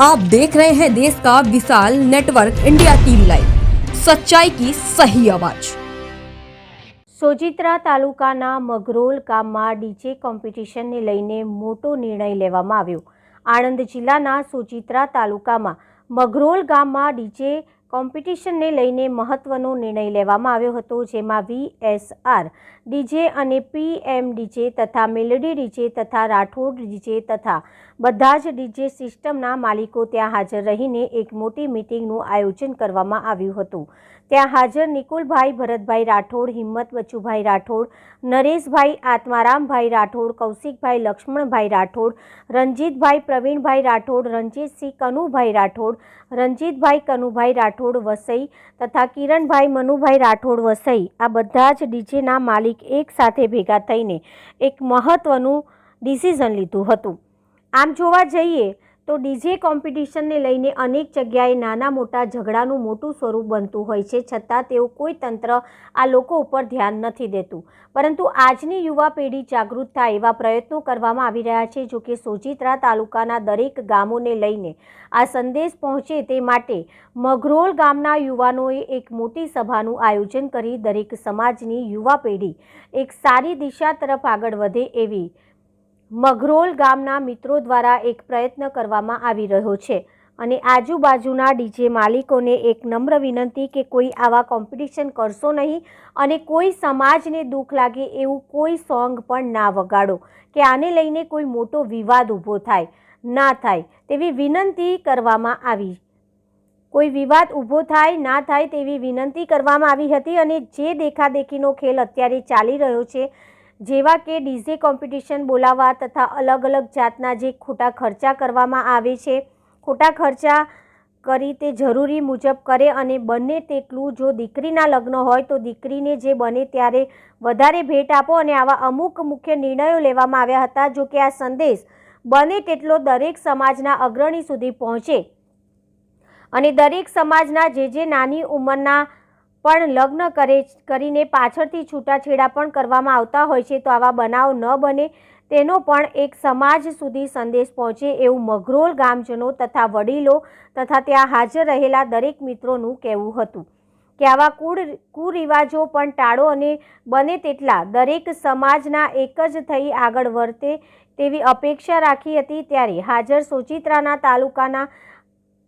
आप देख रहे हैं देश का विशाल नेटवर्क इंडिया टीवी लाइव सच्चाई की सही आवाज સોજિત્રા તાલુકાના મગરોલ ગામમાં ડીજે કોમ્પિટિશનને લઈને મોટો નિર્ણય લેવામાં આવ્યો આણંદ જિલ્લાના સોજિત્રા તાલુકામાં મગરોલ ગામમાં ડીજે કોમ્પિટિશનને લઈને મહત્વનો નિર્ણય લેવામાં આવ્યો હતો, જેમાં વીએસઆર ડીજે અને પીએમ ડીજે તથા મેલોડી ડીજે તથા રાઠોડ ડીજે તથા બધા જ ડીજે સિસ્ટમના માલિકો ત્યાં હાજર રહીને એક મોટી મિટિંગનું આયોજન કરવામાં આવ્યું હતું. ત્યાં હાજર નિકુલભાઈ ભરતભાઈ રાઠોડ, હિંમત બચુભાઈ રાઠોડ, નરેશભાઈ આત્મારામભાઈ રાઠોડ, કૌશિકભાઈ લક્ષ્મણભાઈ રાઠોડ, રંજીતભાઈ પ્રવીણભાઈ રાઠોડ, રણજીતસિંહ કનુભાઈ રાઠોડ રંજીતભાઈ કનુભાઈ રાઠોડ વસઈ તથા કિરણભાઈ, મનુભાઈ રાઠોડ વસઈ. આ બધા જ ડીજેના માલિક એકસાથે ભેગા થઈને એક મહત્વનું ડિસિઝન લીધું હતું. આમ જોવા જઈએ તો ડીજે કોમ્પિટિશનને લઈને અનેક જગ્યાએ નાના મોટા ઝઘડાનું મોટું સ્વરૂપ બનતું હોય છે, છતાં તેઓ કોઈ તંત્ર આ લોકો ઉપર ધ્યાન નથી દેતું. પરંતુ આજની યુવા પેઢી જાગૃત થાય એવા પ્રયત્નો કરવામાં આવી રહ્યા છે, જો કે સોજિત્રા તાલુકાના દરેક ગામોને લઈને આ સંદેશ પહોંચે તે માટે મઘરોલ ગામના યુવાનોએ એક મોટી સભાનું આયોજન કરી દરેક સમાજની યુવા પેઢી એક સારી દિશા તરફ આગળ વધે એવી મઘરોલ ગામના મિત્રો દ્વારા એક પ્રયત્ન કરવામાં આવી રહ્યો છે અને આજુબાજુના ડીજે માલિકોને એક નમ્ર વિનંતી કે કોઈ આવા કોમ્પિટિશન કરશો નહીં અને કોઈ સમાજને દુઃખ લાગે એવું કોઈ સોંગ પણ ના વગાડો, કે આને લઈને કોઈ મોટો વિવાદ ઊભો થાય, ના થાય તેવી વિનંતી કરવામાં આવી. કોઈ વિવાદ ઊભો થાય, ના થાય તેવી વિનંતી કરવામાં આવી હતી અને જે દેખાદેખીનો ખેલ અત્યારે ચાલી રહ્યો છે જેવા કે ડીજે કોમ્પિટિશન બોલાવવા તથા અલગ અલગ જાતના જે ખોટા ખર્ચા કરવામાં આવે છે, ખોટા ખર્ચા કરી તે જરૂરી મુજબ કરે અને બને તેટલું જો દીકરીના લગ્ન હોય તો દીકરીને જે બને ત્યારે વધારે ભેટ આપો અને આવા અમુક મુખ્ય નિર્ણયો લેવામાં આવ્યા હતા, જો કે આ સંદેશ બને તેટલો દરેક સમાજના અગ્રણી સુધી પહોંચે. અને દરેક સમાજના જે જે નાની ઉંમરના પણ લગ્ન કરે કરીને પાછળથી છૂટાછેડા પણ કરવામાં આવતા હોય છે, તો આવા બનાવ ન બને. તેનો પણ એક સમાજ સુધી સંદેશ પહોંચે એવું મઘરોલ ગામજનો તથા વડીલો તથા ત્યાં હાજર રહેલા દરેક મિત્રોનું કહેવું હતું કે આવા કુળ, કુરિવાજો પણ ટાળો અને બને તેટલા. દરેક સમાજના એક જ થઈ આગળ વર્તે તેવી અપેક્ષા રાખી હતી, ત્યારે હાજર સોચિત્રાના તાલુકાના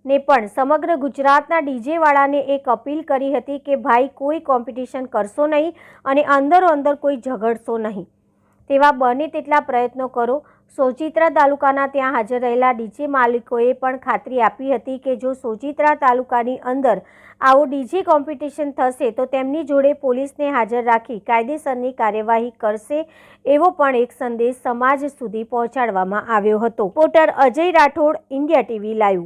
ને પણ સમગ્ર ગુજરાતના ડીજેવાળાને એક અપીલ કરી હતી કે, ભાઈ, કોઈ કોમ્પિટિશન કરશો નહીં અને અંદરો અંદર કોઈ ઝઘડશો નહીં. તેવા બને તેટલા પ્રયત્નો કરો. સોચિત્રા તાલુકાના ત્યાં હાજર રહેલા ડીજે માલિકોએ પણ ખાતરી આપી હતી કે, જો સોચિત્રા તાલુકાની અંદર આવો ડીજે કોમ્પિટિશન થશે, તો તેમની જોડે પોલીસને હાજર રાખી કાયદેસરની કાર્યવાહી કરશે એવો પણ એક સંદેશ સમાજ સુધી પહોંચાડવામાં આવ્યો હતો. Reporter Ajay Rathod, India TV, live.